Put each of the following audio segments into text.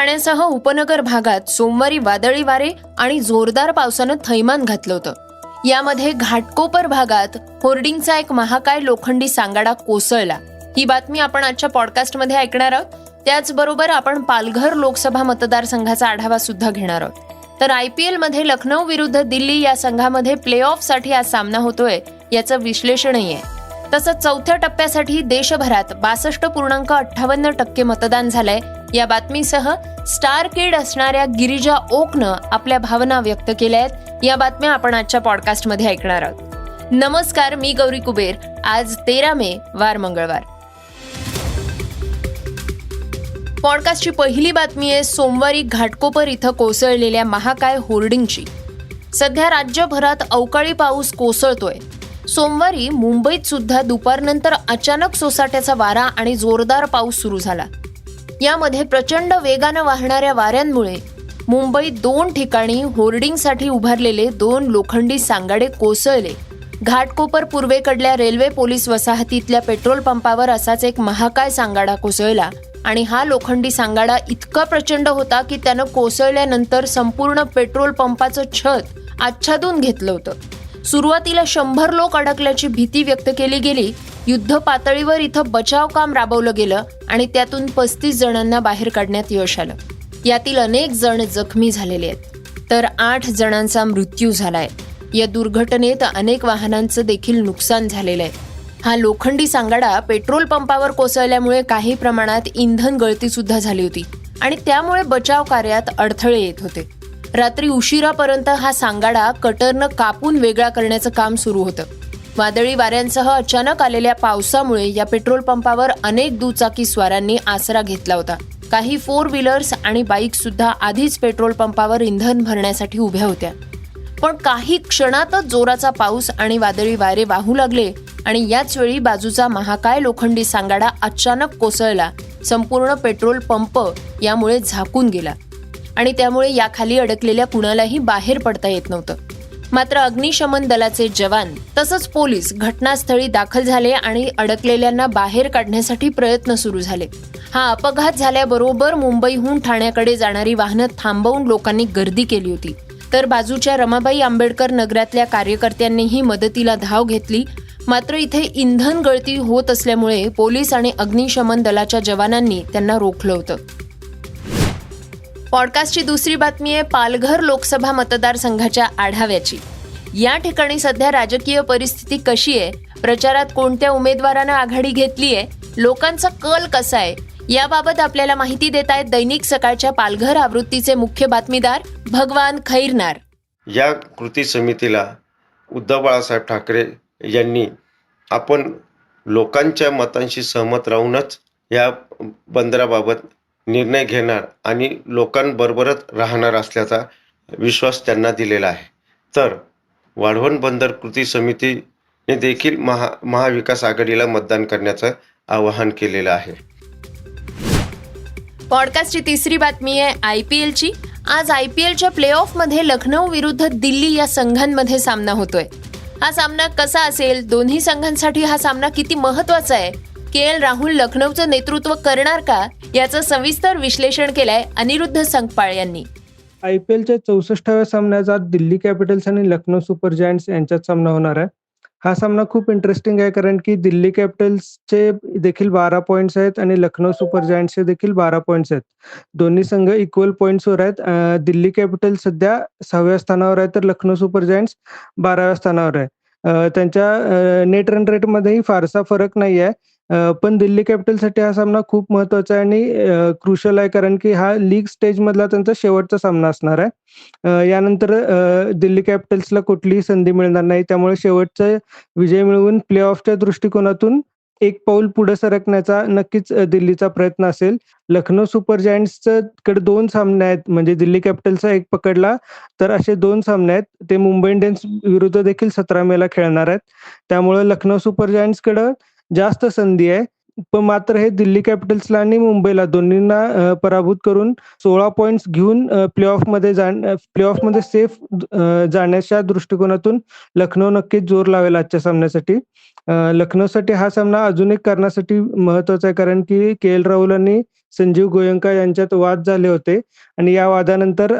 ठाण्यासह उपनगर भागात सोमवारी वादळी वारे आणि जोरदार पावसानं थैमान घातलं होतं. यामध्ये घाटकोपर भागात होर्डिंगचा एक महाकाय लोखंडी सांगाडा कोसळला. ही बातमी आपण आजच्या पॉडकास्टमध्ये ऐकणार आहोत. त्याचबरोबर आपण पालघर लोकसभा मतदारसंघाचा आढावा सुद्धा घेणार आहोत. तर आय पी एलमध्ये लखनौ विरुद्ध दिल्ली या संघामध्ये प्ले ऑफसाठी आज सामना होतोय याचं विश्लेषणही आहे. तसंच चौथ्या टप्प्यासाठी देशभरात बासष्ट पूर्णांक अठ्ठावन्न टक्के मतदान झालंय. या बातमीसह स्टार किड असणाऱ्या गिरिजा ओकनं आपल्या भावना व्यक्त केल्या आहेत. या बातम्या आपण आजच्या पॉडकास्टमध्ये ऐकणार आहोत. नमस्कार मी गौरी कुबेर. आज तेरा मे वार मंगळवार. पॉडकास्टची पहिली बातमी आहे सोमवारी घाटकोपर इथं कोसळलेल्या महाकाय होर्डिंगची. सध्या राज्यभरात अवकाळी पाऊस कोसळतोय. सोमवारी मुंबईत सुद्धा दुपारनंतर अचानक सोसाट्याचा वारा आणि जोरदार पाऊस सुरू झाला. यामध्ये प्रचंड वेगानं वाहणाऱ्या वाऱ्यांमुळे मुंबईत दोन ठिकाणी होर्डिंगसाठी उभारलेले दोन लोखंडी सांगाडे कोसळले. घाटकोपर पूर्वेकडल्या रेल्वे पोलीस वसाहतीतल्या पेट्रोल पंपावर असाच एक महाकाय सांगाडा कोसळला आणि हा लोखंडी सांगाडा इतका प्रचंड होता की त्यानं कोसळल्यानंतर संपूर्ण पेट्रोल पंपाचं छत आच्छादून घेतलं होतं. सुरुवातीला शंभर लोक अडकल्याची भीती व्यक्त केली गेली युद्ध पातळीवर इथं बचाव काम राबवलं गेलं आणि त्यातून पस्तीस जणांना बाहेर काढण्यात यश आलं. यातील अनेक जण जखमी झालेले आहेत. तर आठ जणांचा मृत्यू झालाय. या दुर्घटनेत अनेक वाहनांचं देखील नुकसान झालेलं आहे. हा लोखंडी सांगाडा पेट्रोल पंपावर कोसळल्यामुळे काही प्रमाणात इंधन गळती सुद्धा झाली होती आणि त्यामुळे बचाव कार्यात अडथळे येत होते. रात्री उशिरापर्यंत हा सांगाडा कटरनं कापून वेगळा करण्याचं काम सुरू होतं. वादळी वाऱ्यांसह अचानक आलेल्या पावसामुळे या पेट्रोल पंपावर अनेक दुचाकी स्वारांनी आसरा घेतला होता. काही फोर व्हीलर्स आणि बाईक सुद्धा आधीच पेट्रोल पंपावर इंधन भरण्यासाठी उभ्या होत्या. पण काही क्षणातच जोराचा पाऊस आणि वादळी वारे वाहू लागले आणि याच वेळी बाजूचा महाकाय लोखंडी सांगाडा अचानक कोसळला. संपूर्ण पेट्रोल पंप यामुळे झाकून गेला. आणि त्यामुळे याखाली अडकलेल्या कुणालाही बाहेर पडता येत नव्हतं. मात्र अग्निशमन दलाचे जवान तसंच पोलीस घटनास्थळी दाखल झाले आणि अडकलेल्यांना बाहेर काढण्यासाठी प्रयत्न सुरू झाले. हा अपघात झाल्याबरोबर मुंबईहून ठाण्याकडे जाणारी वाहनं थांबवून लोकांनी गर्दी केली होती. तर बाजूच्या रमाबाई आंबेडकर नगरातल्या कार्यकर्त्यांनीही मदतीला धाव घेतली. मात्र इथे इंधन गळती होत असल्यामुळे पोलीस आणि अग्निशमन दलाच्या जवानांनी त्यांना रोखलं होतं. पॉडकास्टची दुसरी बातमी आहे पालघर लोकसभा मतदारसंघाच्या आढाव्याची. या ठिकाणी सध्या राजकीय परिस्थिती कशी आहे? प्रचारात कोणत्या उमेदवारानं आघाडी घेतली आहे? लोकांचा कल कसा आहे? याबाबत आपल्याला माहिती देत आहेत दैनिक सकाळच्या पालघर आवृत्तीचे मुख्य बातमीदार भगवान खैरनार. या कृती समितीला उद्धव बाळासाहेब ठाकरे यांनी आपण लोकांच्या मतांशी सहमत राहूनच या बंदराबाबत निर्णय घेणार आणि लोकांबरोबरच राहणार असल्याचा विश्वास त्यांना दिलेला आहे. तर वाढवण बंदर कृती समितीने देखील महा महाविकास आघाडीला मतदान करण्याचं आवाहन केलेलं आहे. पॉडकास्टची तिसरी बातमी आहे आय पी एलची. आज आय पी एलच्या प्ले ऑफमध्ये लखनौ विरुद्ध दिल्ली या संघांमध्ये सामना होतोय. हा सामना कसा असेल? दोन्ही संघांसाठी हा सामना किती महत्त्वाचा आहे? के एल राहुल लखनौचं नेतृत्व करणार का याचं सविस्तर विश्लेषण केलंय अनिरुद्ध संगपाळ यांनी. आय पी एलच्या चौसष्टाव्या सामन्याचा दिल्ली कॅपिटल्स आणि लखनौ सुपर जायंट्स यांच्यात सामना होणार आहे. हा सामना खूप इंटरेस्टिंग आहे कारण की दिल्ली कॅपिटल्सचे देखील बारा पॉईंट्स आहेत आणि लखनौ सुपर जायंट्सचे देखील बारा पॉईंट्स आहेत. दोन्ही संघ इक्वल पॉईंट्सवर आहेत. दिल्ली कॅपिटल्स सध्या सहाव्या स्थानावर आहे तर लखनौ सुपर जायंट्स बाराव्या स्थानावर आहे. त्यांच्या नेट रन रेटमध्येही फारसा फरक नाही आहे पण दिल्ली कॅपिटलसाठी हा सामना खूप महत्त्वाचा आहे आणि क्रुशल आहे. कारण की हा लीग स्टेज मधला त्यांचा शेवटचा सामना असणार आहे. यानंतर दिल्ली कॅपिटल्सला कुठलीही संधी मिळणार नाही. त्यामुळे शेवटचा विजय मिळवून प्ले ऑफच्या दृष्टिकोनातून एक पाऊल पुढे सरकण्याचा नक्कीच दिल्लीचा प्रयत्न असेल. लखनौ सुपर जायंट्सचं कडे दोन सामने आहेत. म्हणजे दिल्ली कॅपिटल्सचा एक पकडला तर असे दोन सामने आहेत. ते मुंबई इंडियन्स विरुद्ध देखील सतरा मेला खेळणार आहेत. त्यामुळे लखनौ सुपर जायंट्सकडं जास्त संधी आहे. पण मात्र हे दिल्ली कॅपिटल्सला आणि मुंबईला दोन्हींना पराभूत करून सोळा पॉइंट्स घेऊन प्ले ऑफमध्ये जाण प्ले ऑफमध्ये सेफ जाण्याच्या दृष्टिकोनातून लखनौ नक्कीच जोर लावेल आजच्या सामन्यासाठी. लखनौसाठी हा सामना अजून एक कारणासाठी महत्त्वाचा आहे. कारण की के एल राहुल आणि संजीव गोयंका यांच्यात वाद झाले होते. आणि या वादानंतर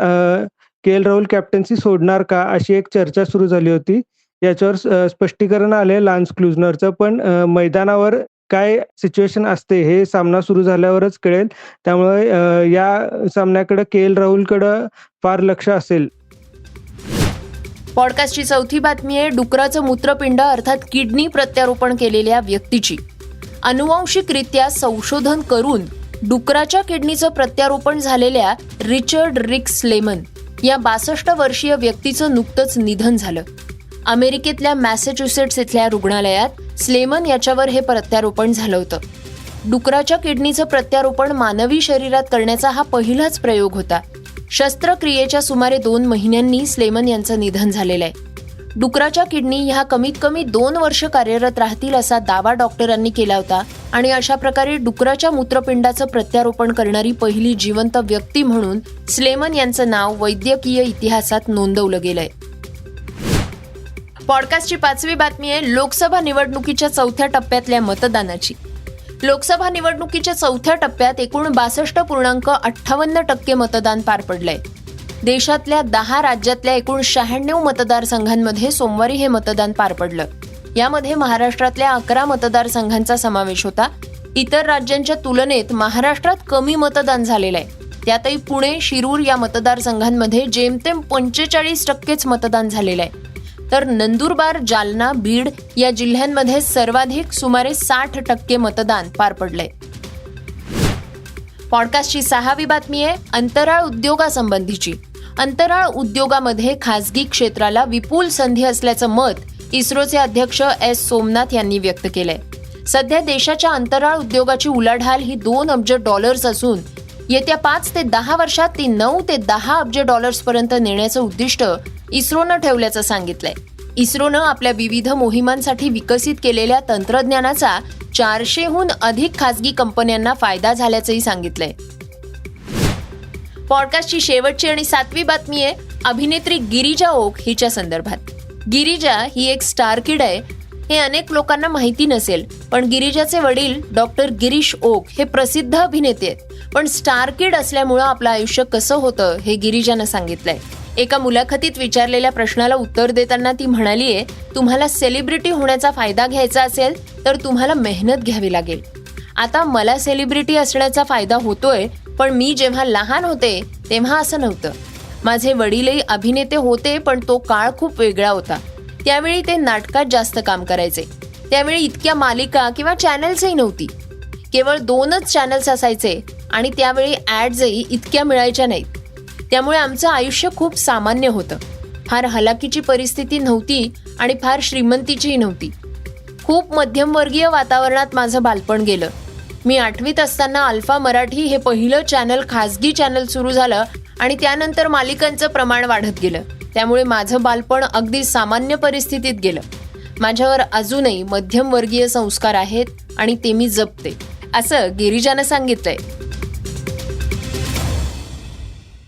के एल राहुल कॅप्टन्सी सोडणार का अशी एक चर्चा सुरू झाली होती. याच्यावर स्पष्टीकरण आले लान्स क्लुझनरचं पण मैदानावर काय सिच्युएशन असते हे सामना सुरू झाल्यावरच कळेल. त्यामुळे या सामन्याकडे के एल राहुलकडं फार लक्ष असेल. पॉडकास्टची चौथी बातमी आहे डुकराचं मूत्रपिंड अर्थात किडनी प्रत्यारोपण केलेल्या व्यक्तीची. अनुवांशिकरित्या संशोधन करून डुकराच्या किडनीचं प्रत्यारोपण झालेल्या रिचर्ड रिक्स लेमन या बासष्ट वर्षीय व्यक्तीचं नुकतंच निधन झालं. अमेरिकेतल्या मॅसेच्युसेट्स इथल्या रुग्णालयात स्लेमन याच्यावर हे प्रत्यारोपण झालं होतं. डुकराच्या किडनीचं प्रत्यारोपण मानवी शरीरात करण्याचा हा पहिलाच प्रयोग होता. शस्त्रक्रियेच्या सुमारे दोन महिन्यांनी स्लेमन यांचं निधन झालेलं आहे. डुकराच्या किडनी ह्या कमीत कमी दोन वर्ष कार्यरत राहतील असा दावा डॉक्टरांनी केला होता आणि अशा प्रकारे डुकराच्या मूत्रपिंडाचं प्रत्यारोपण करणारी पहिली जिवंत व्यक्ती म्हणून स्लेमन यांचं नाव वैद्यकीय इतिहासात नोंदवलं गेलंय. पॉडकास्टची पाचवी बातमी आहे लोकसभा निवडणुकीच्या चौथ्या टप्प्यातल्या मतदानाची. लोकसभा निवडणुकीच्या चौथ्या टप्प्यात एकूण बासष्ट पूर्णांक अठ्ठावन्न टक्के मतदान पार पडलंय. देशातल्या दहा राज्यातल्या एकूण शहाण्णव मतदारसंघांमध्ये सोमवारी हे मतदान पार पडलं. यामध्ये महाराष्ट्रातल्या अकरा मतदारसंघांचा समावेश होता. इतर राज्यांच्या तुलनेत महाराष्ट्रात कमी मतदान झालेलं आहे. त्यातही पुणे शिरूर या मतदारसंघांमध्ये जेमतेम पंचेचाळीस टक्केच मतदान झालेलं आहे. तर नंदुरबार जालना बीड या जिल्ह्यांमध्ये सर्वाधिक सुमारे साठ टक्के मतदान पार पडले. पॉडकास्टची सहावी बातमी आहे अंतराळ उद्योगासंबंधीची. अंतराळ उद्योगामध्ये खासगी क्षेत्राला विपुल संधी असल्याचं मत इस्रोचे अध्यक्ष एस. सोमनाथ यांनी व्यक्त केलंय. सध्या देशाच्या अंतराळ उद्योगाची उलाढाल ही दोन अब्ज डॉलर्स असून येत्या पाच ते दहा वर्षात ती नऊ ते दहा अब्ज डॉलर्स पर्यंत नेण्याचं उद्दिष्ट इस्रोनं ठेवल्याचं सांगितलंय. इस्रोनं आपल्या विविध मोहिमांसाठी विकसित केलेल्या तंत्रज्ञानाचा चारशेहून अधिक खासगी कंपन्यांना फायदा झाल्याचंही सांगितलंय. पॉडकास्टची शेवटची आणि सातवी बातमी आहे अभिनेत्री गिरिजा ओक हिच्या संदर्भात. गिरिजा ही एक स्टार किड आहे हे अनेक लोकांना माहिती नसेल पण गिरिजाचे वडील डॉक्टर गिरीश ओक हे प्रसिद्ध अभिनेते आहेत. पण स्टार किड असल्यामुळं आपलं आयुष्य कसं होतं हे गिरिजानं सांगितलंय. एका मुलाखतीत विचारलेल्या प्रश्नाला उत्तर देताना ती म्हणालीये तुम्हाला सेलिब्रिटी होण्याचा फायदा घ्यायचा असेल तर तुम्हाला मेहनत घ्यावी लागेल. आता मला सेलिब्रिटी असण्याचा फायदा होतोय पण मी जेव्हा लहान होते तेव्हा असं नव्हतं. माझे वडीलही अभिनेते होते पण तो काळ खूप वेगळा होता. त्यावेळी ते नाटकात जास्त काम करायचे. त्यावेळी इतक्या मालिका किंवा चॅनल्सही नव्हती. केवळ दोनच चॅनल्स असायचे आणि त्यावेळी ॲड्सही इतक्या मिळायच्या नाहीत. त्यामुळे आमचं आयुष्य खूप सामान्य होतं. फार हलाखीची परिस्थिती नव्हती आणि फार श्रीमंतीचीही नव्हती. खूप मध्यमवर्गीय वातावरणात माझं बालपण गेलं. मी आठवीत असताना अल्फा मराठी हे पहिलं चॅनल खाजगी चॅनल सुरू झालं आणि त्यानंतर मालिकांचं प्रमाण वाढत गेलं. त्यामुळे माझं बालपण अगदी सामान्य परिस्थितीत गेलं. माझ्यावर अजूनही मध्यमवर्गीय संस्कार आहेत आणि ते मी जपते असं गिरिजानं सांगितलंय.